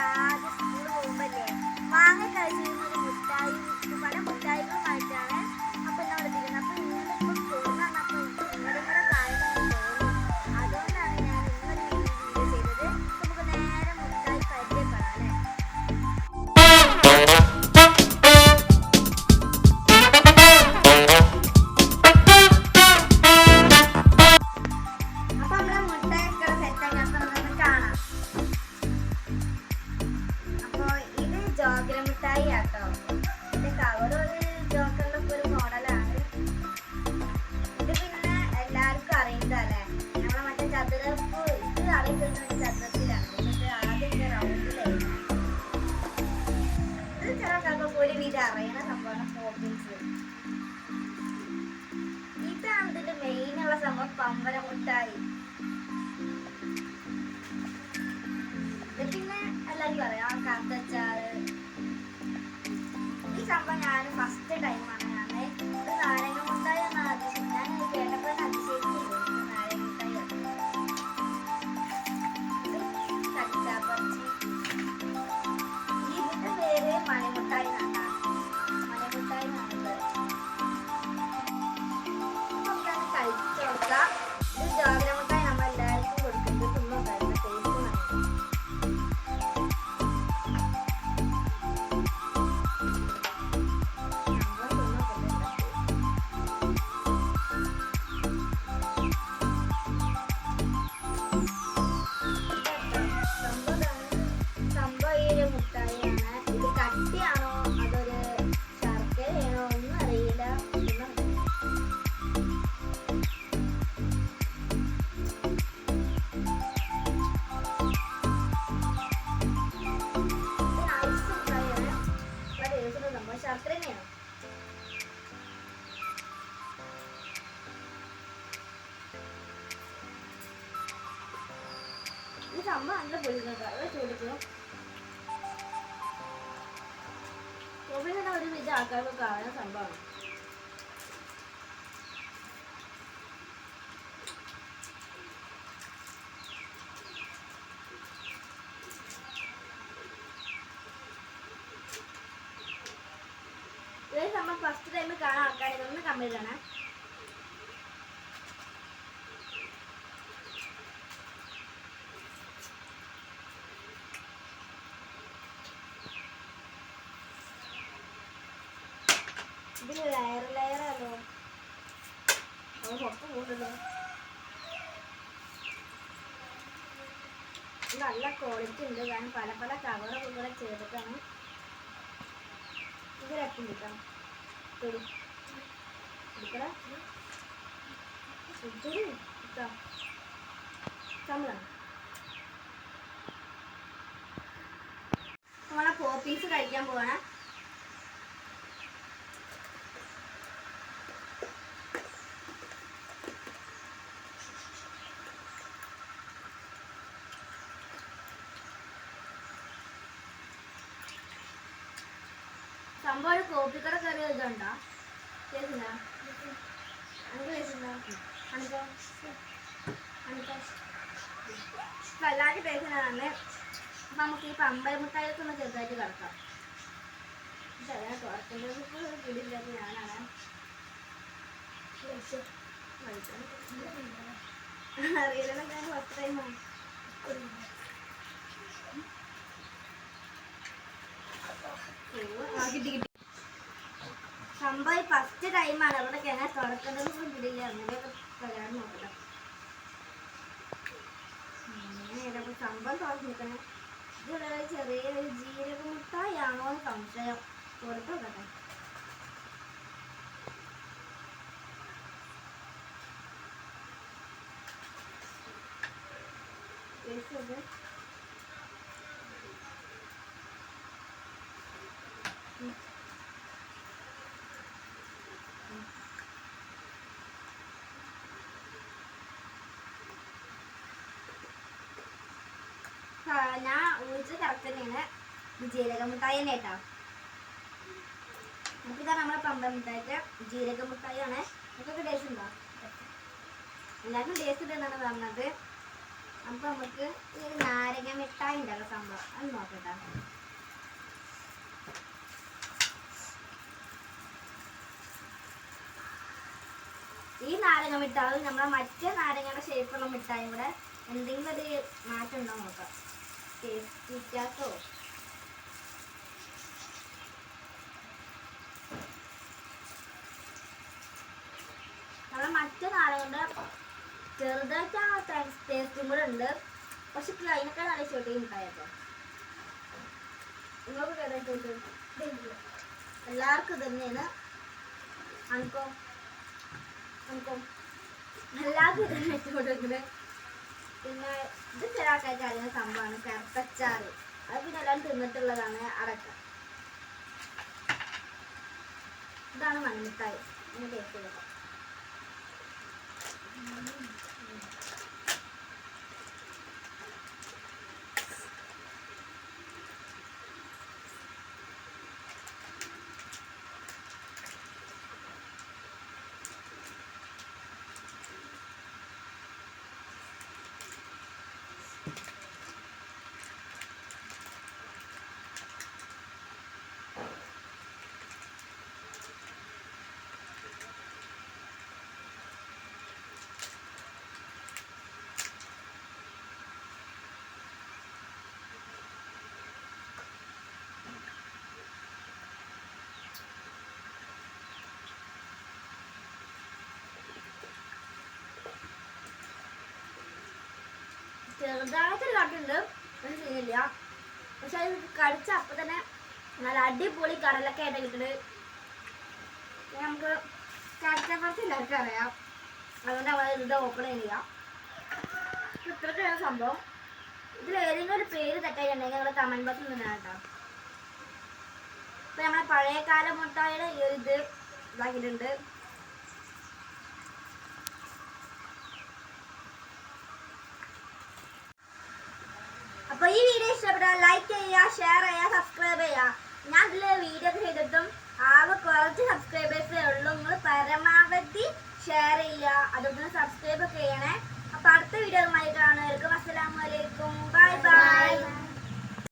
ആദ്യം സ്കൂളിൽ പോകുമ്പോഴേ വാങ്ങി കഴിച്ചിരുന്ന വിധം അറിയണ സംഭവമാണ് പോപ്പിൻസ് ഇതാണ് ഇതിന്റെ മെയിൻ ഉള്ള സംഭവം പമ്പര മുട്ടായി ആൾക്കാർക്ക് കാണുന്ന സംഭവമാണ് ഇത് നമ്മൾ ഫസ്റ്റ് ടൈം കാണാൻ ആൾക്കാരെ ഒന്ന് കമ്മിറ്റ് ആണ് ഇതിൽ ലെയർ ലെയർ അത് നല്ല ക്വാളിറ്റി ഉണ്ട്. ഞാൻ പല പല കവറൊക്കെ കൂടെ ചെയ്തിട്ടാണ് ഇത് രക്കം കിട്ടാം തൊടു എടുക്കട. ചമ്മളാണ് നമ്മളെ പോപ്പീസ് കഴിക്കാൻ പോവാണ്. സംഭവം ഒരു കോപ്പിക്കട കയറി ഇതുണ്ടോ അനക്കോ വല്ലാതെ അപ്പം നമുക്ക് ഈ പമ്പരമുട്ടായൊക്കെ ഒന്ന് ചെറുതായിട്ട് കിടക്കാം. ഞാനാണ്. അറിയില്ല ഞാൻ ഫസ്റ്റ് സംഭവം ഫസ്റ്റ് ടൈമാണ് അവിടെ കിണർ തുറക്കുന്നത് പിടിയില്ല അങ്ങനെ തരാൻ നോക്കണം സംഭവം തുറന്ന് നിൽക്കണേ. ഇതുള്ള ചെറിയൊരു ജീരക മുട്ടായാണോ എന്ന് സംശയം. കൊടുത്തു നോക്കട്ടെ. Thank നോക്ക്. ഞാൻ ഊഹിച്ചത് കറക്റ്റ് തന്നെയാണ് ജീരക മുട്ടായി തന്നെ കേട്ടോ. നമുക്കിതാ നമ്മളെ പമ്പ മുട്ടായിട്ട് ജീരക മുട്ടായിയാണ് നമുക്കൊക്കെ ടേസ്റ്റ് ഉണ്ടോ? എല്ലാവർക്കും ടേസ്റ്റ് ഉണ്ട് എന്നാണ് പറഞ്ഞത്. അപ്പൊ നമുക്ക് ഈ ഒരു നാരങ്ങ മിഠായി ഉണ്ടല്ലോ സംഭവം. അത് നോക്കട്ടെ. ഈ നാരങ്ങ മിഠായി നമ്മളെ മറ്റേ നാരങ്ങയുടെ ഷേപ്പുള്ള മിഠായും കൂടെ എന്തെങ്കിലും ഒരു മാറ്റം ഉണ്ടോ നോക്കാം. വ്യത്യാസമോ നമ്മളെ മറ്റേ ആ ടേസ്റ്റും കൂടെ ഉണ്ട്. പക്ഷെ അതിനൊക്കെ നല്ല ചോട്ടി മിഠായിട്ടോ നിങ്ങൾക്ക് കേട്ടോ എല്ലാവർക്കും തന്നെയാണ്. അനക്കോ? അനക്കോ? എല്ലാവർക്കും തന്നെ ഇഷ്ടപ്പെടുന്നത് പിന്നെ ഇത് ചില ആൾക്കാർക്ക് അറിയുന്ന സംഭവമാണ്. കറുത്തച്ചാറ് അത് പിന്നെ എല്ലാം തിന്നിട്ടുള്ളതാണ് അടക്ക. ഇതാണ് മണ്ണിത്തായി ഇങ്ങനെ ടേസ്റ്റ് ചെയ്തത് ചെറുതായിട്ടൊരു കട്ടുണ്ട് ഒരു ചെയ്യില്ല പക്ഷെ അത് കടിച്ച അപ്പൊ തന്നെ നല്ല അടിപൊളി കടലൊക്കെ ആയിട്ട് കിട്ടുന്നത് പിന്നെ നമുക്ക് ചാറ്റപ്പുറത്ത് എല്ലാവർക്കും അറിയാം. അതുകൊണ്ട് നമ്മൾ ഇത് ഓപ്പൺ ചെയ്യാം ഇത്രയ്ക്കാണ് സംഭവം. ഇതിൽ ഏതെങ്കിലും ഒരു പേര് തെറ്റായിട്ടുണ്ടെങ്കിൽ ഞങ്ങൾ കമന്റ് ബോക്സിൽ നിന്നാണ് കേട്ടോ. ഇപ്പൊ നമ്മളെ പഴയ കാല മുട്ടായുടെ ഈ ഒരു ഇത് ഇതാക്കിയിട്ടുണ്ട് അപ്പൊ ഈ വീഡിയോ ഇഷ്ടപ്പെട്ടാൽ ലൈക്ക് ചെയ്യുക ഷെയർ ചെയ്യുക സബ്സ്ക്രൈബ്